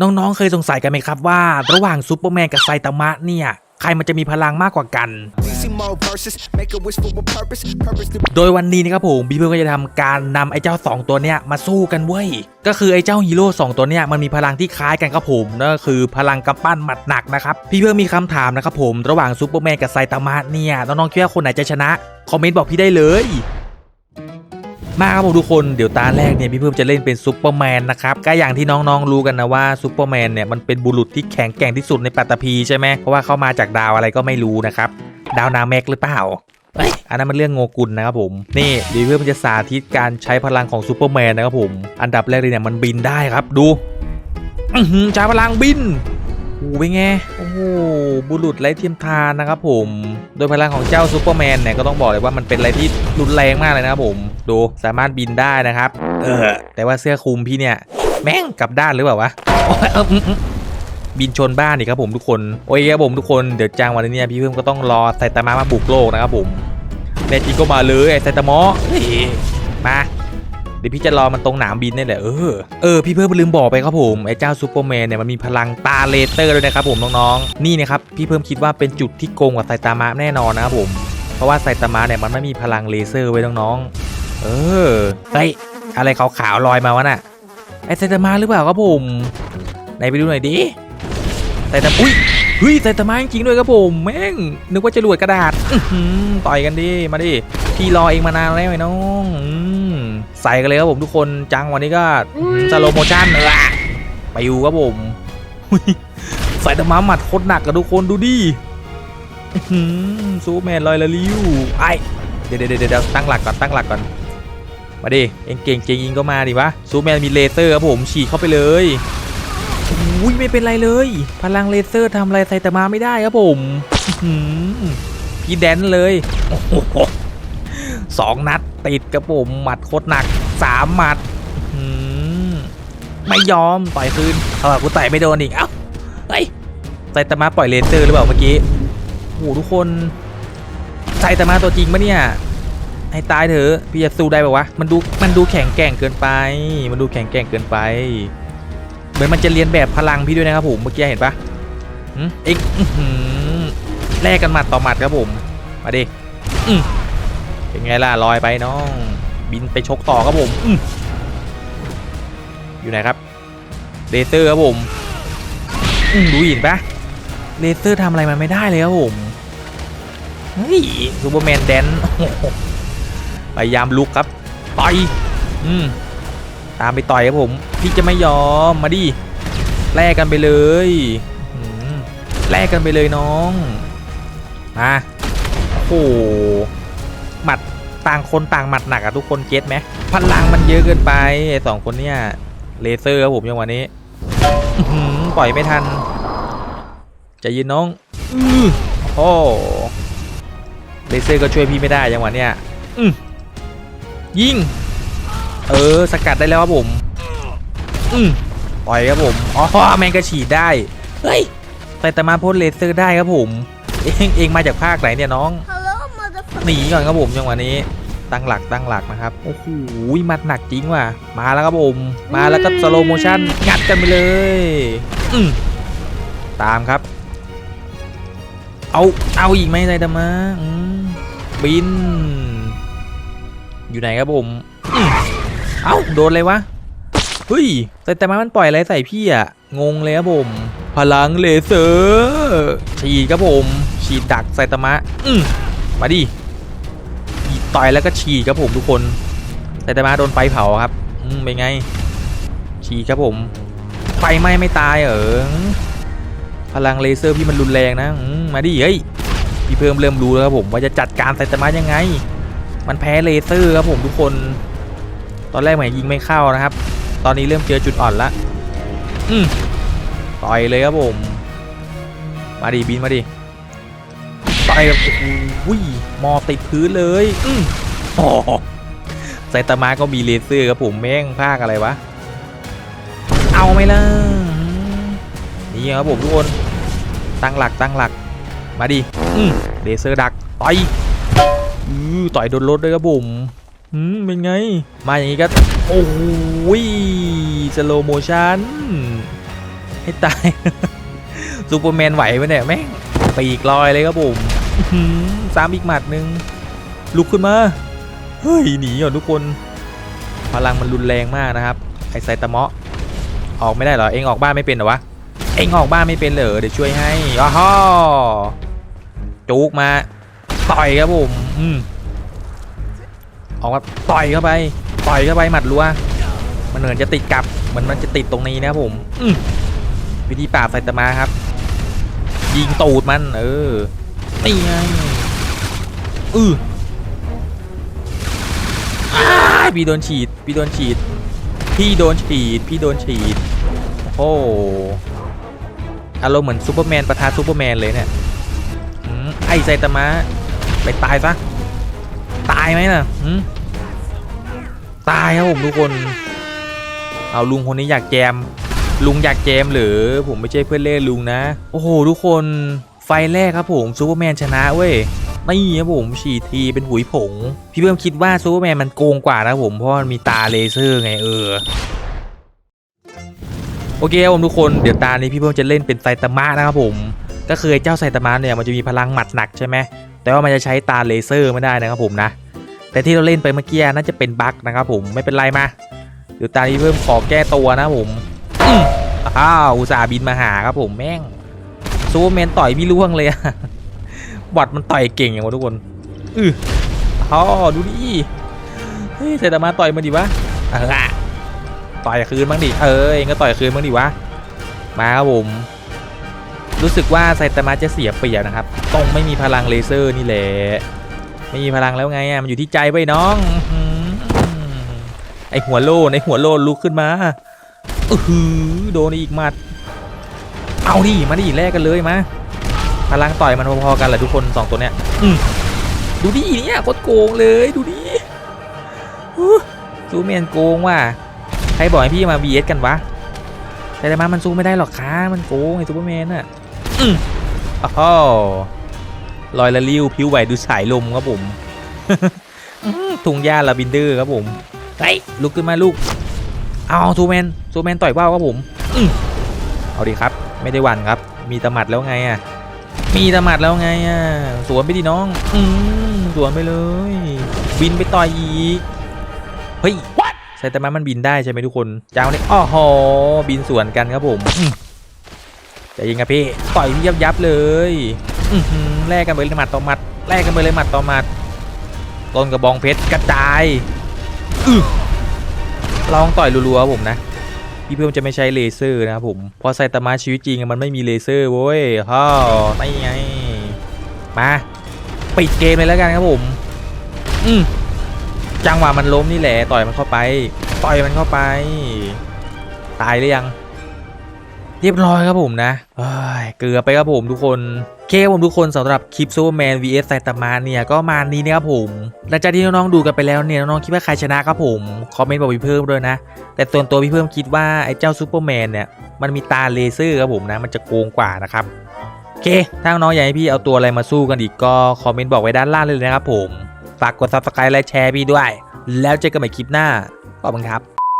น้องๆ เคยสงสัยกันไหมครับว่า ระหว่างซูเปอร์แมนกับไซตามะเนี่ย ใครมันจะมีพลังมากกว่ากัน DC more verses, make a wish for a purpose, purpose to โดยวันนี้นะครับผมบีเบิร์ก็จะทำการนำไอ้เจ้า 2 ตัวเนี้ยมาสู้กันเว้ย ก็คือไอ้เจ้าฮีโร่2ตัวเนี้ยมันมีพลังที่คล้ายกันครับผมนั่นก็คือพลังกำปั้นหมัดหนักนะครับพี่เบิร์มีคำถามนะครับผมระหว่างซูเปอร์แมนกับไซตามะเนี่ยน้องๆคิดว่าคนไหนจะชนะ คอมเมนต์บอกพี่ได้เลย มาครับผมทุกคนเดี๋ยวตาแรกเนี่ยพี่เพิ่มจะเล่นเป็นซูเปอร์แมนนะครับก็อย่างที่น้องๆรู้กันนะว่าซูเปอร์แมนเนี่ยมันเป็นบุรุษที่แข็งแกร่งที่สุดในปัตตภีใช่ไหมเพราะว่าเขามาจากดาวอะไรก็ไม่รู้นะครับดาวนาแม็กหรือเปล่าเอ้ยอันนั้นมันเรื่องโงกุลนะครับผม นี่ดีเพื่อนมันจะสาธิตการใช้พลังของซูเปอร์แมนนะครับผม อันดับแรกเลยเนี่ยมันบินได้ครับดูอื้อใช้พลังบินโอ้เป็นไง โอ้โห บุรุษไร้เทียมทานนะครับผม โดยพลังของเจ้าซูเปอร์แมนเนี่ยก็ต้องบอกเลยว่ามันเป็นอะไรที่รุนแรงมากเลยนะครับผมดูสามารถบินได้นะครับเออแต่ว่าเสื้อคลุมพี่เนี่ยแม่งกลับด้านหรือเปล่าวะบินชนบ้านอีกครับผมทุกคนโอ้ยครับผมทุกคนเดี๋ยวจ้างวันนี้พี่เพิ่มก็ต้องรอไซตามะมาบุกโลกนะครับผมแน่จริงก็มาเลยไอ้ไซตามะมา เดี๋ยวพี่จะรอมันตรงหนามบินนี่แหละเออเออพี่เพิ่มลืมบอกไปครับผมไอ้เจ้าซูเปอร์แมนเนี่ยมันมีพลังตาเลเซอร์ด้วยนะครับผมน้องๆนี่นะครับพี่เพิ่มคิดว่าเป็นจุดที่โกงกับไซตามะแน่นอนนะครับผม เพราะว่าไซตามะเนี่ยมันไม่มีพลังเลเซอร์ไว้น้องๆเออเฮ้ยอะไรขาวๆลอยมาวะน่ะไอไซตามะหรือเปล่าครับผมไหนไปดูหน่อยดิไซตามะอุ้ยเฮ้ยไซตามะจริงด้วยครับผมแม่งนึกว่าจะรวดกระดาษต่อยกันดิมาดิพี่รอเองมานานแล้วไอ้น้องอื ใส่กันเลยครับผมทุกคนจังวันนี้ก็สโลโมชั่นเออไปอยู่ครับผมอุ๊ยใส่ตะม้าหมัดโคตรหนักกับทุกคนดูดิอื้อหือซูเปอร์แมนลอยละลิ้วไอเดี๋ยวเดี๋ยวเดี๋ยวตั้งหลักก่อนตั้งหลักก่อนมาดิเองเก่งจริงๆก็มาดิวะซูเปอร์แมนมีเลเซอร์ครับผมฉีกเข้าไปเลยอุ้ยไม่เป็นไรเลย พลังเลเซอร์ทำอะไรใส่ตะม้าไม่ได้ครับผมอื้อหือพี่แดนเลยโอ้โห สองนัด ติดกระผมหมัดโคตรหนักสามหมัดไม่ยอมต่อยคืนเอาล่ะกูต่อยไม่โดนอีก เอ้าเฮ้ยไซตามะปล่อยเลเซอร์หรือเปล่าเมื่อกี้โหทุกคนไซตามะตัวจริงปะเนี่ยให้ตายเถอะพี่จะสู้ได้ปะวะมันดูมันดูแข็งแกร่งเกินไป มันดูแข็งแกร่งเกินไป เหมือนมันจะเรียนแบบพลังพี่ด้วยนะครับผมเมื่อกี้เห็นปะเอ็งอื้อหือแลกกันหมัดต่อหมัดครับผมมาดิอืม เป็นไงล่ะลอยไปน้อง บินไปชกต่อครับผมออยู่ไหนครับเลเซอร์ครับผมดูหินปะเลเซอร์ทำอะไรมันไม่ได้เลยครับผมเฮ้ยซูเปอร์แมนแดนพยายามลุกครับต่อยอืมตามไปต่อยครับผมพี่จะไม่ยอมมาดิแลกกันไปเลยแลกกันไปเลยน้องมาโอ้โห หมัดต่างคนต่างหมัดหนักอะทุกคนเก็ตไหมพลังมันเยอะเกินไปไอสองคนเนี่ยเลเซอร์ครับผมจังวะนี้อื้อหือปล่อยไม่ทันจะยินน้องโอ้เลเซอร์ก็ช่วยพี่ไม่ได้จังหวะเนี้ยยิงเออสกัดได้แล้วครับผมอืมปล่อยครับผมอ๋อแมงกระฉีดได้เฮ้ยไซตามาพ่นเลเซอร์ได้ครับผม เองเองมาจากภาคไหนเนี่ยน้อง หนีก่อนครับผมจังหวะนี้ตั้งหลักตั้งหลักนะครับโอ้โหมัดหนักจริงว่ะมาแล้วครับผมมาแล้วก็สโลโมชั่นงัดกันไปเลยอืตามครับ เอาเอาอีกไหมไซตามะบิน อยู่ไหนครับผมอมเอ้าโดนเลยวะเฮ้ยไซตามะมันปล่อยอะไรใส่พี่อะงงเลยครับผม พลังเลเซอร์ฉีดครับผมฉีดดักไซตามะอืมมาดิ ต่อยแล้วก็ฉีดครับผมทุกคน แต่ตามาโดนไฟเผาครับอืมเป็นไง ฉีดครับผม ไฟไหม้ไม่ตายเหรอพลังเลเซอร์พี่มันรุนแรงนะอืมมาดิเฮ้ยพี่เพิ่มเริ่มรู้แล้วครับผมว่าจะจัดการไซตามะยังไง มันแพ้เลเซอร์ครับผมทุกคน ตอนแรกเหมือนยิงไม่เข้านะครับ ตอนนี้เริ่มเจอจุดอ่อนละอืมต่อยเลยครับผม มาดิบินมาดิ ต่อยแบบโอ้โหมอติดพื้นเลยอืมอ้โหไซตามะก็มีเลเซอร์ครับผมแม่งภาคอะไรวะ เอาไหมล่ะ นี่ครับผมทุกคน ตั้งหลักตั้งหลัก มาดิอืมเลเซอร์ดักต่อยอือต่อยโดนรถด้วยครับผมอืมเป็นไง มาอย่างนี้ก็ โอ้โหสโลโมชันให้ตายซูเปอร์แมนไหวปะเนี่ยแม่งปีกลอยเลยครับผม อื้อหือซ้ำอีกหมัดหนึ่งลุกขึ้นมา เฮ้ย หนีก่อทุกคน พลังมันรุนแรงมากนะครับ ไอไซตามะออกไม่ได้เหรอ เองออกบ้านไม่เป็นเหรอวะ เองออกบ้านไม่เป็นเหรอ เดี๋ยวช่วยให้อ้าวจุกมา ต่อยครับผมอืมออกมาต่อยเข้าไป ต่อยเข้าไปหมัดรัว มันเหมือนจะติดกับเหมือนมันจะติดตรงนี้นะผมอืมวิธีปราบไซตามะครับ ยิงตูดมัน เออ นี่ไงอืออพี่โดนฉีด พี่โดนฉีด พี่โดนฉีด พี่โดนฉีด โอ้อารมณ์เหมือนซูเปอร์แมนประทาซูเปอร์แมนเลยเนี่ยไอ้ไซตามะไปตายซะ ตายไหมน่ะตายครับผมทุกคน เอาลุงคนนี้อยากแจม ลุงอยากแจมหรือผมไม่ใช่เพื่อนเล่นลุงนะ โอ้โหทุกคน ไฟแรกครับผมซูเปอร์แมนชนะเว้ยนี่ครับผมฉีดทีเป็นหุยผง พี่เพิ่มคิดว่าซูเปอร์แมนมันโกงกว่านะผมเพราะมันมีตาเลเซอร์ไงเออโอเคครับผมทุกคนเดี๋ยวตานี้พี่เพิ่มจะเล่นเป็นไซตามะนะครับผม ก็คือเจ้าไซตามะเนี่ยมันจะมีพลังหมัดหนักใช่ไหมแต่ว่ามันจะใช้ตาเลเซอร์ไม่ได้นะครับผมนะ แต่ที่เราเล่นไปเมื่อกี้น่าจะเป็นบั๊กนะครับผมไม่เป็นไรมาเดี๋ยวตานี้เพิ่มขอแก้ตัวนะผมอ้าวอุตส่าห์บินมาหาครับผมแม่ง ซูเปอร์แมนต่อยพี่ล่วงเลยอะบอดมันต่อยเก่งอย่างวะทุกคนอืออ๋อดูดิเฮ้ยไซตามะต่อยมาดิวะเออต่อยคืนบ้างดิเออเองก็ต่อยคืนบ้างดิวะมาครับผมรู้สึกว่าไซตามะจะเสียเปรียบนะครับตรงไม่มีพลังเลเซอร์นี่แหละไม่มีพลังแล้วไงอะมันอยู่ที่ใจไว้ยน้องไอหัวโลนไอหัวโลนลุกขึ้นมาอือหือโดนอีกหมัด เอาดิมาดิแลกกันเลยมาพลังต่อยมันพอๆกันแหละทุกคนสองตัวเนี้ยอืดูดิเนี่ยโคตรโกงเลยดูดิซูเมนโกงว่ะใครบอกให้พี่มา VS กันวะแต่แต่มามันสู้ไม่ได้หรอกค่ะมันโกงไอซูเปอร์แมนอะอืมอ้าวลอยละลิ้วผิวไหวดูสายลมครับผมอื้อถุงยาลาบินเดอร์ครับผมไอ้ลุกขึ้นมาลูก เอาซูแมนซูแมนต่อยเบ้าครับผมอื้อเอาดีครับ ไม่ได้หวันครับ มีตะหมัดแล้วไงอะ มีตะหมัดแล้วไงอะ สวนไปดิน้อง อืมสวนไปเลย บินไปต่อยอีก เฮ้ยไซตามะมันบินได้ใช่ไหมทุกคน เจ้านี่อ้อหอบินสวนกันครับผมอื้อใจเย็นครับพี่ต่อยพี่ยับยับๆเลยอื้อหือแลกกันไปเลยหมัดต่อหมัดแลกกันไปเลยหมัดต่อหมัดต้นกระบองเพชรกระจายอื้อลองต่อยรัวๆครับผมนะ พี่เพิ่มจะไม่ใช้เลเซอร์นะครับผมเพราะไซตามะชีวิตจริงมันไม่มีเลเซอร์เว้ยฮ่าไม่ไงมาปิดเกมเลยแล้วกันครับผม อืมจังหวะมันล้มนี่แหละ ต่อยมันเข้าไป ต่อยมันเข้าไป ตายหรือยัง เรียบร้อยครับผมนะเกลือไปครับผมทุกคนเคผมทุกคนสำหรับคลิปซูเปอร์แมน vs ไซตามะเนี่ยก็มานี้นะครับผมหลังจากที่น้องๆดูกันไปแล้วเนี่ยน้องๆคิดว่าใครชนะครับผมคอมเมนต์บอกพี่เพิ่มด้วยนะ แต่ส่วนตัวพี่เพิ่มคิดว่าไอ้เจ้าซูเปอร์แมนเนี่ยมันมีตาเลเซอร์ครับผมนะมันจะโกงกว่านะครับโอเคถ้าน้องอยากให้พี่เอาตัวอะไรมาสู้กันอีกก็คอมเมนต์บอกไว้ด้านล่างเลยนะครับผมฝากกด subscribe และแชร์พี่ด้วย แล้วเจอกันใหม่คลิปหน้าขอบคุณครับ